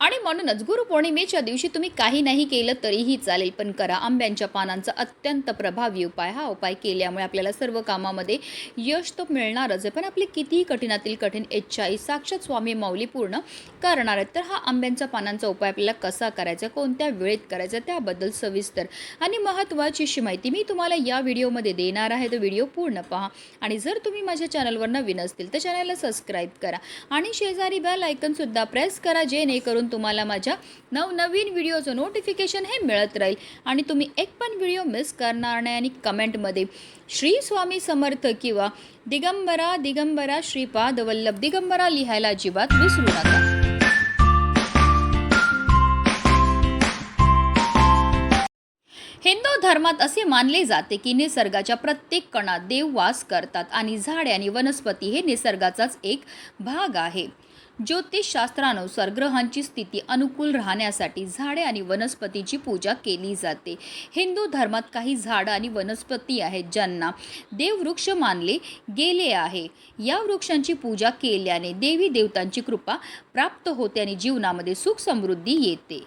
आणि म्हणूनच गुरुपौर्णिमेच्या दिवशी तुम्ही काही नाही केलं तरीही चालेल पण करा. आंब्यांच्या पानांचा अत्यंत प्रभावी उपाय. हा उपाय केल्यामुळे आपल्याला सर्व कामामध्ये यश तर मिळणारच आहे पण आपली कितीही कठीणातील कठीण इच्छाही साक्षात स्वामी माऊली पूर्ण करणार आहेत. तर हा आंब्यांच्या पानांचा उपाय आपल्याला कसा करायचा कोणत्या वेळेत करायचा त्याबद्दल सविस्तर आणि महत्त्वाची अशी माहिती मी तुम्हाला या व्हिडिओमध्ये देणार आहे. तो व्हिडिओ पूर्ण पहा आणि जर तुम्ही माझ्या चॅनलवर नवीन असतील तर चॅनलला सबस्क्राईब करा आणि शेजारी बेल आयकनसुद्धा प्रेस करा करून तुम्हाला माझ्या नवनवीन व्हिडिओचं नोटिफिकेशन हे मिळत राहील. आणि तुम्ही एक पण व्हिडिओ मिस करणार नाही आणि कमेंटमध्ये श्री स्वामी समर्थ किंवा दिगंबरा दिगंबरा श्रीपाद वल्लभ दिगंबरा लिहायला अजिबात विसरू नका. हिंदू धर्मात असे मानले जाते की निसर्गाच्या प्रत्येक कणात देव वास करतात आणि झाडे आणि वनस्पती हे निसर्गाचाच एक भाग आहे. ज्योतिषशास्त्रानुसार ग्रहांची स्थिती अनुकूल राहण्यासाठी झाडे आणि वनस्पतीची पूजा केली जाते. हिंदू धर्मात काही झाडं आणि वनस्पती आहेत ज्यांना देववृक्ष मानले गेले आहे. या वृक्षांची पूजा केल्याने देवी देवतांची कृपा प्राप्त होते आणि जीवनामध्ये सुख समृद्धी येते.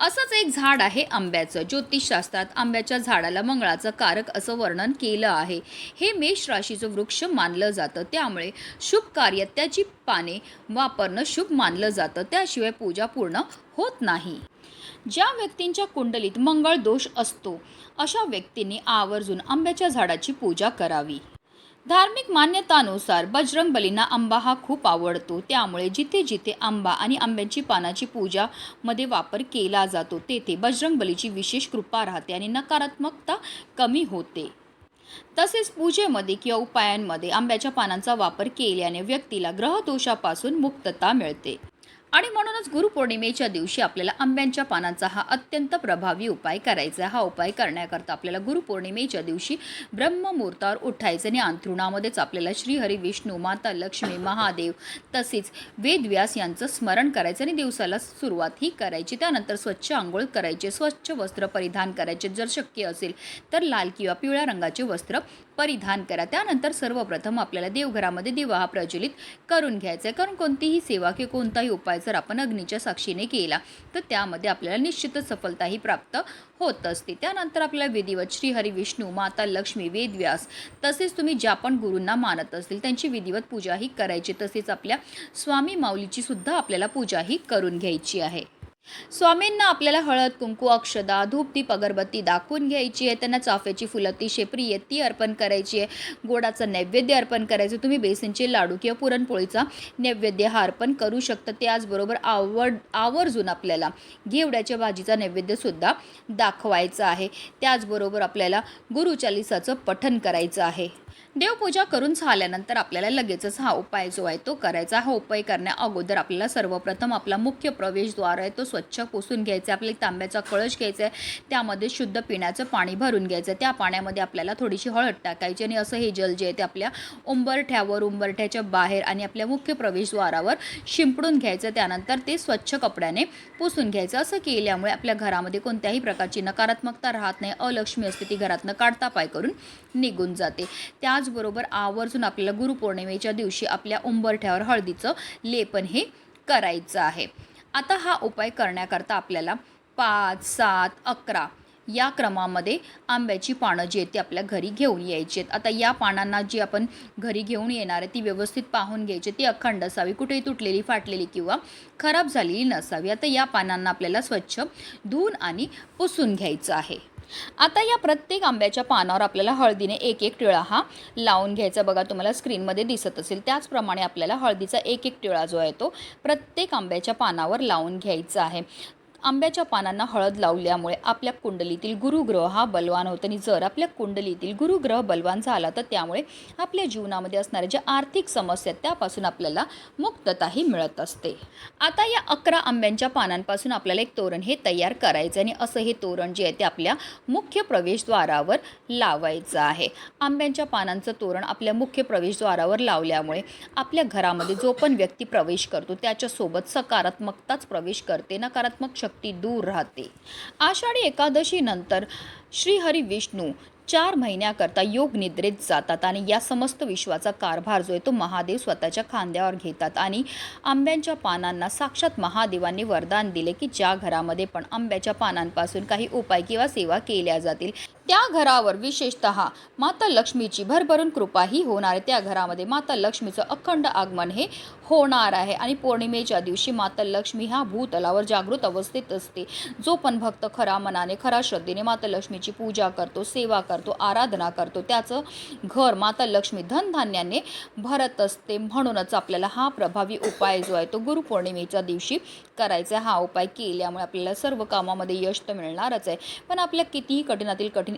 असंच एक झाड आहे आंब्याचं. ज्योतिषशास्त्रात आंब्याच्या झाडाला मंगळाचं कारक असं वर्णन केलं आहे. हे मेष राशीचं वृक्ष मानलं जातं. त्यामुळे शुभ कार्यात त्याची पाने वापरणं शुभ मानलं जातं. त्याशिवाय पूजा पूर्ण होत नाही. ज्या व्यक्तींच्या कुंडलीत मंगळ दोष असतो अशा व्यक्तींनी आवर्जून आंब्याच्या झाडाची पूजा करावी. धार्मिक मान्यतानुसार बजरंग बलींना आंबा हा खूप आवडतो. त्यामुळे जिथे जिथे आंबा आणि आंब्याची पानाची पूजा मध्ये वापर केला जातो तेथे बजरंग बलीची विशेष कृपा राहते आणि नकारात्मकता कमी होते. तसेच पूजेमध्ये किंवा उपायांमध्ये आंब्याच्या पानांचा वापर केल्याने व्यक्तीला ग्रहदोषापासून मुक्तता मिळते. आणि म्हणूनच गुरुपौर्णिमेच्या दिवशी आपल्याला आंब्यांच्या पानांचा हा अत्यंत प्रभावी उपाय करायचा हा उपाय करण्याकरता आपल्याला गुरुपौर्णिमेच्या दिवशी ब्रह्ममुहूर्तावर उठायचं आणि अंथरुणामध्येच आपल्याला श्रीहरी विष्णू माता लक्ष्मी महादेव तसेच वेदव्यास यांचं स्मरण करायचं आणि दिवसाला सुरुवात ही करायची. त्यानंतर स्वच्छ आंघोळ करायचे स्वच्छ वस्त्र परिधान करायचे. जर शक्य असेल तर लाल किंवा पिवळ्या रंगाचे वस्त्र परिधान करा. त्यानंतर सर्वप्रथम आपल्याला देवघरामध्ये दिवा हा प्रज्वलित करून घ्यायचा आहे. कारण कोणतीही सेवा किंवा कोणताही उपाय जर आपण अग्नीच्या साक्षीने केला तर त्यामध्ये आपल्याला निश्चितच सफलताही प्राप्त होत असते. त्यानंतर आपल्याला विधिवत श्रीहरी विष्णू माता लक्ष्मी वेदव्यास तसेच तुम्ही ज्या पण गुरूंना मानत असतील त्यांची विधिवत पूजाही करायची. तसेच आपल्या स्वामी माऊलीची सुद्धा आपल्याला पूजाही करून घ्यायची आहे. स्वामींना आपल्याला हळद कुंकू अक्षदा धूप दीप अगरबत्ती दाखवून घ्यायची आहे. त्यांना चाफ्याची फुलं अतिशय प्रिय ती अर्पण करायची आहे. गोडाचं नैवेद्य अर्पण करायचं तुम्ही बेसनचे लाडू किंवा पुरणपोळीचा नैवेद्य हा अर्पण करू शकता. त्याचबरोबर आवड आवर्जून आपल्याला घेवड्याच्या भाजीचा नैवेद्यसुद्धा दाखवायचा आहे. त्याचबरोबर आपल्याला गुरुचालिसाचं पठन करायचं आहे. देवपूजा करून झाल्यानंतर आपल्याला लगेचच हा उपाय जो आहे तो करायचा. हा उपाय करण्या अगोदर आपल्याला सर्वप्रथम आपला मुख्य प्रवेशद्वार आहे तो स्वच्छ पुसून घ्यायचा आहे. आपल्याला तांब्याचा कळश घ्यायचा आहे. त्यामध्ये शुद्ध पिण्याचं पाणी भरून घ्यायचं आहे. त्या पाण्यामध्ये आपल्याला थोडीशी हळद टाकायची आणि असं हे जल जे आहे ते आपल्या उंबरठ्यावर उंबरठ्याच्या बाहेर आणि आपल्या मुख्य प्रवेशद्वारावर शिंपडून घ्यायचं त्यानंतर ते स्वच्छ कपड्याने पुसून घ्यायचं असं केल्यामुळे आपल्या घरामध्ये कोणत्याही प्रकारची नकारात्मकता राहत नाही. अलक्ष्मी असते ती घरातनं काढता पाय करून निघून जाते. त्याचबरोबर आवर्जून आपल्याला गुरुपौर्णिमेच्या दिवशी आपल्या उंबरठ्यावर हळदीचं लेपन हे करायचं आहे. आता हा उपाय करण्याकरता आपल्याला पाच सात अकरा या क्रमामध्ये आंब्याची पानं जी आहेत ती आपल्या घरी घेऊन यायची आहेत. आता या पानांना जी आपण घरी घेऊन येणार आहे ती व्यवस्थित पाहून घ्यायची. ती अखंड असावी कुठेही तुटलेली फाटलेली किंवा खराब झालेली नसावी. आता या पानांना आपल्याला स्वच्छ धुवून आणि पुसून घ्यायचं आहे. आता या प्रत्येक आंब्याच्या पानावर आपल्याला हळदीने एक एक टिळा हा लावून घ्यायचा. बघा तुम्हाला स्क्रीनमध्ये दिसत असेल. त्याचप्रमाणे आपल्याला हळदीचा एक एक टिळा जो आहे तो प्रत्येक आंब्याच्या पानावर लावून घ्यायचा आहे. आंब्याच्या पानांना हळद लावल्यामुळे आपल्या कुंडलीतील गुरुग्रह हा बलवान होतो आणि जर आपल्या कुंडलीतील गुरुग्रह बलवान झाला तर त्यामुळे आपल्या जीवनामध्ये असणाऱ्या ज्या आर्थिक समस्या आहेत त्यापासून आपल्याला मुक्तताही मिळत असते. आता या अकरा आंब्यांच्या पानांपासून आपल्याला एक तोरण हे तयार करायचं आणि असं हे तोरण जे आहे ते आपल्या मुख्य प्रवेशद्वारावर लावायचं आहे. आंब्यांच्या पानांचं तोरण आपल्या मुख्य प्रवेशद्वारावर लावल्यामुळे आपल्या घरामध्ये जो पण व्यक्ती प्रवेश करतो त्याच्यासोबत सकारात्मकताच प्रवेश करते नकारात्मक शक्ती दूर राहते. आषाढी एकादशीनंतर श्रीहरी विष्णू चार महिन्याकरता योग निद्रेत जातात आणि या समस्त विश्वाचा कारभार जो आहे तो महादेव स्वतःच्या खांद्यावर घेतात आणि आंब्यांच्या पानांना साक्षात महादेवांनी वरदान दिले की ज्या घरामध्ये पण आंब्याच्या पानांपासून काही उपाय किंवा सेवा केल्या जातील. त्या घरावर विशेषत माता लक्ष्मीची भरभरून कृपाही होणार आहे. त्या घरामध्ये माता लक्ष्मीचं अखंड आगमन हे होणार आहे. आणि पौर्णिमेच्या दिवशी माता लक्ष्मी ह्या भूतलावर जागृत अवस्थेत असते. जो पण भक्त खरा मनाने खरा श्रद्धेने माता लक्ष्मीची पूजा करतो सेवा करतो आराधना करतो त्याचं घर माता लक्ष्मी धनधान्याने भरत असते. म्हणूनच आपल्याला हा प्रभावी उपाय जो आहे तो गुरुपौर्णिमेच्या दिवशी करायचा आहे. हा उपाय केल्यामुळे आपल्याला सर्व कामामध्ये यश तर मिळणारच आहे. पण आपल्या कितीही कठीणातील कठीण